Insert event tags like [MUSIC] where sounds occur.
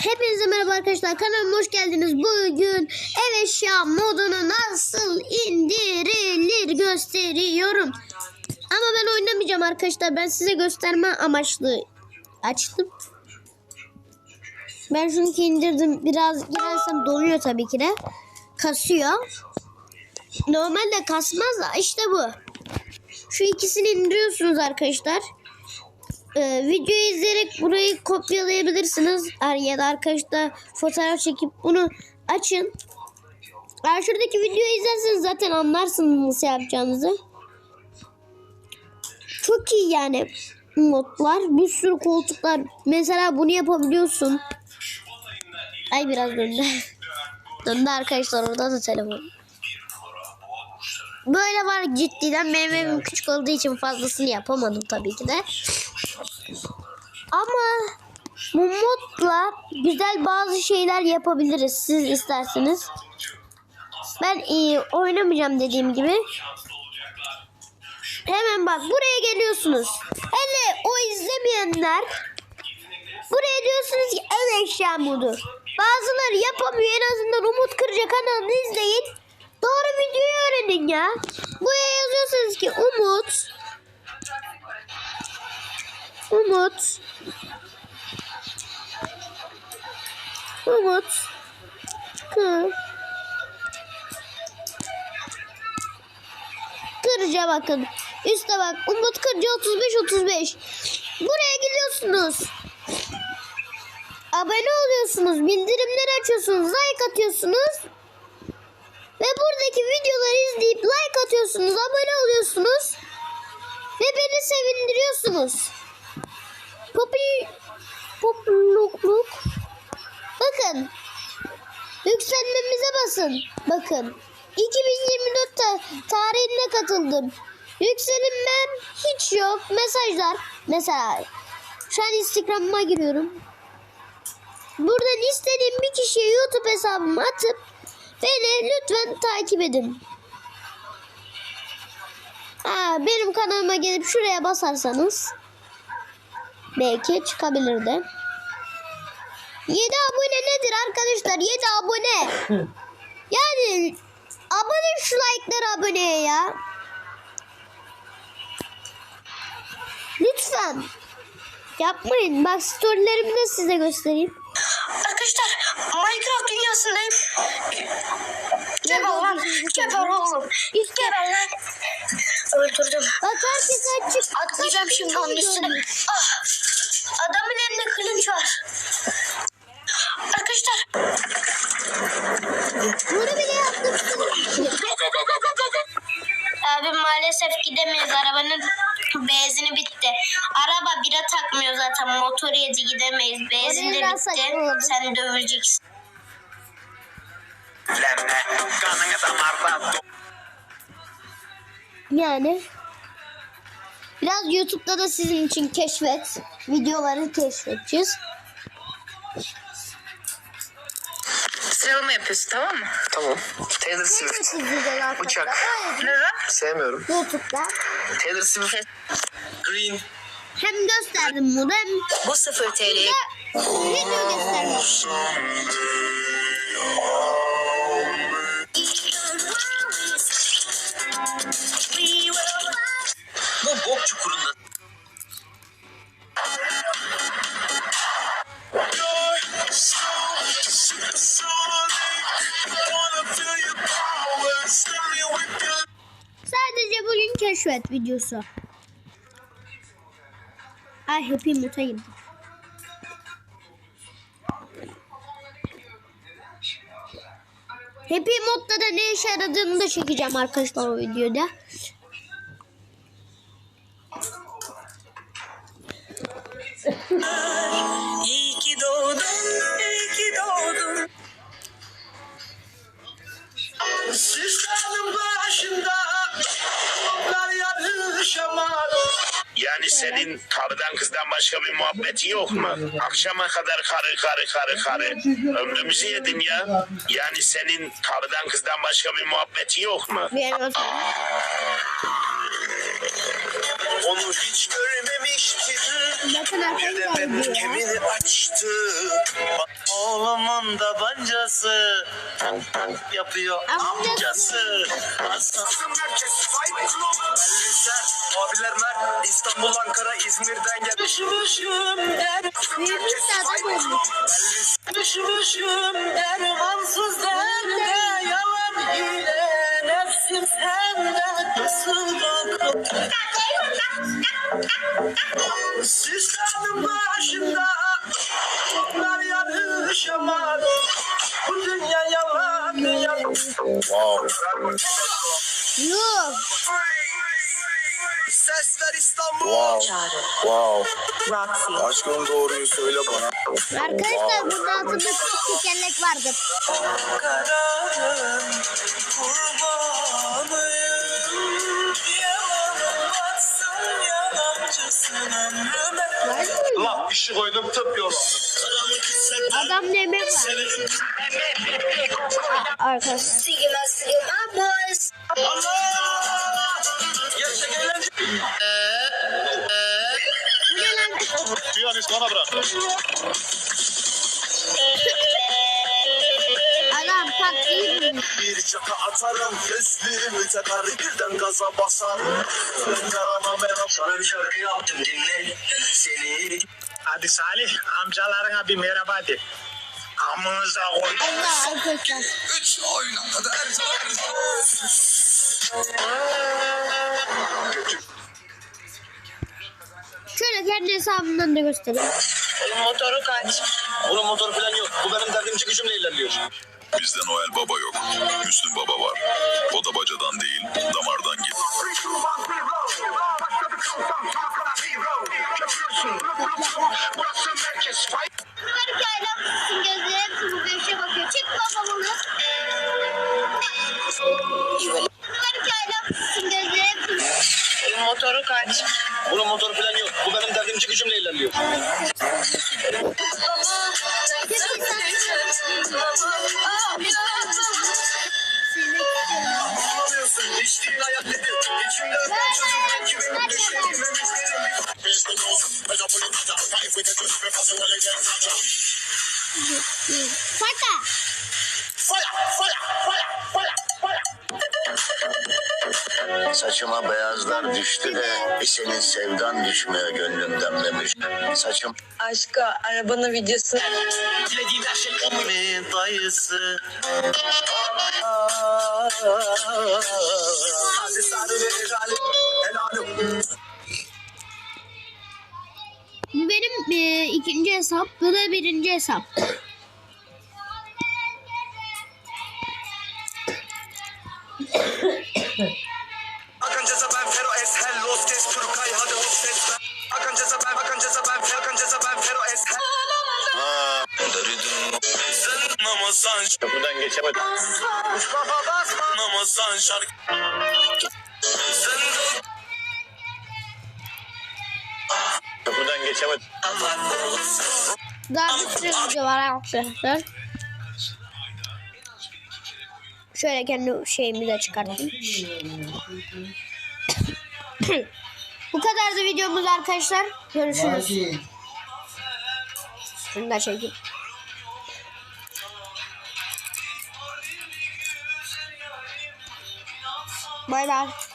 Hepinize merhaba arkadaşlar. Kanalıma hoş geldiniz. Bugün ev eşya modunu nasıl indirilir gösteriyorum. Ama ben oynamayacağım arkadaşlar. Ben size gösterme amaçlı açtım. Ben şunu indirdim. Biraz girersem donuyor tabii ki de. Kasıyor. Normalde kasmaz da işte bu. Şu ikisini indiriyorsunuz arkadaşlar. Ee, videoyu izleyerek burayı kopyalayabilirsiniz. Ya da arkadaşlar fotoğraf çekip bunu açın. Eğer şuradaki videoyu izlerseniz zaten anlarsınız nasıl yapacağınızı. Çok iyi yani modlar. Bir sürü koltuklar. Mesela bunu yapabiliyorsun. Ay biraz döndü. [LAUGHS] döndü arkadaşlar orada da telefon. Böyle var ciddiden benim evim küçük olduğu için fazlasını yapamadım tabii ki de. Ama bu modla güzel bazı şeyler yapabiliriz siz isterseniz. Ben e, oynamayacağım dediğim gibi. Hemen bak buraya geliyorsunuz. Hele o izlemeyenler buraya diyorsunuz ki ev eşya modu. Bazıları yapamıyor en azından Umut Kırca kanalını izleyin. Doğru videoyu öğrenin ya. Buraya yazıyorsunuz Umut Umut Kır Kırca bakın. Üste bak. Umut Kırca 35 35. Buraya gidiyorsunuz. Abone oluyorsunuz. Bildirimleri açıyorsunuz. Like atıyorsunuz. Ve buradaki videoları izleyip like atıyorsunuz. Abone oluyorsunuz. Ve beni sevindiriyorsunuz. Popül... Popüllüklük. Bakın. Yükselmemize basın. Bakın. 2024 ta tarihine katıldım. Yükselinmem hiç yok. Mesajlar. Mesela şu an Instagram'ıma giriyorum. Buradan istediğim bir kişiye YouTube hesabımı atıp beni lütfen takip edin. Aa, benim kanalıma gelip şuraya basarsanız belki çıkabilir de. 7 abone nedir arkadaşlar? 7 abone. [LAUGHS] Yani abone şu like'lara aboneye ya. Lütfen. Yapmayın. Bak storylerimi de size göstereyim. Arkadaşlar Minecraft dünyasındayım. Geber lan. Geber oğlum. Geber lan. Öldürdüm. Bak herkes açık. Atlayacağım şimdi onun üstüne. Ah. Adamın elinde kılınç var. Arkadaşlar. Bunu bile. Abi maalesef gidemeyiz. Arabanın benzini bitti. Araba bira takmıyor zaten. Motor yedi gidemeyiz. Benzin de bitti. Sen kanını damarda Yani. Biraz YouTube'da da sizin için keşfet. Videoları keşfedeceğiz. Sıralama yapıyorsun tamam mı? Tamam. Taylor Swift. Bıçak. Neden? Sevmiyorum. YouTube'da. Taylor Swift. Green. Hem gösterdim bunu hem Bu 0 TL'ye video gösterdim. Keşfet videosu. Ay Happy Mood'a girdim. Happy Mod'da da ne işe yaradığını da çekeceğim arkadaşlar o videoda. Senin karıdan kızdan başka bir muhabbetin yok mu? Akşama kadar karı karı karı karı. Ömrümüzü yedin ya. Yani senin karıdan kızdan başka bir muhabbetin yok mu? Onu hiç görmemiştim. bakın arkadaşlar benim diyor ya. Hasan'ın tabancası yapıyor Amcası. abiler Mert, İstanbul, Ankara, İzmir'den gel. Düşmüşüm der. De adam olmuş. Düşmüşüm dermansız derde yalan hile nefsim sende nasıl dünya Yuh. İstanbul Wow. Wow. Aşkım doğruyu söyle bana. Arkadaşlar bunun altında çok tekerlek vardır. Kararın kurbanıyım Yalan batsın yalancısın ömrüme Var mı? La işi koydum tıp hisseder Adam ne var. Arkadaşlar. Sigma sigma boys. Piyanist bana bırak. Adam bulmuş. Bir çaka atarım. Gözlüğümü takar. Birden gaza basarım. Yarama meram. Sana bir şarkı yaptım dinle seni. Hadi Salih amcalarına bir merhaba de. Amınıza koy. Allah arkadaşlar. Üç oyuna kadar. Şöyle kendi hesabımdan da göstereyim. Motoru kaç. Bunun motoru falan yok. Bu benim derdimci gücümle ilerliyor. Bizde Noel Baba yok. Müslüm Baba var. O da bacadan değil, damardan git. İlerliyor. Anlamıyorsun. İçtiğin Saçıma beyazlar düştü de bir senin sevdan düşmüyor gönlümden demiş. Saçım Aşkı arabanın videosu Dilediğim her şey dayısı. Hadi sarı verir Ali. Helalim. Bu benim e, ikinci hesap. Bu da birinci hesap. [COUGHS] geçemedim. Mustafa basma namazan şarkı Sen de Köprüden geçemedim. Daha bir sürü video var arkadaşlar. Şöyle kendi şeyimi de çıkartayım. Bu kadardı videomuz arkadaşlar. Görüşürüz. Şunu da çekeyim. 拜拜。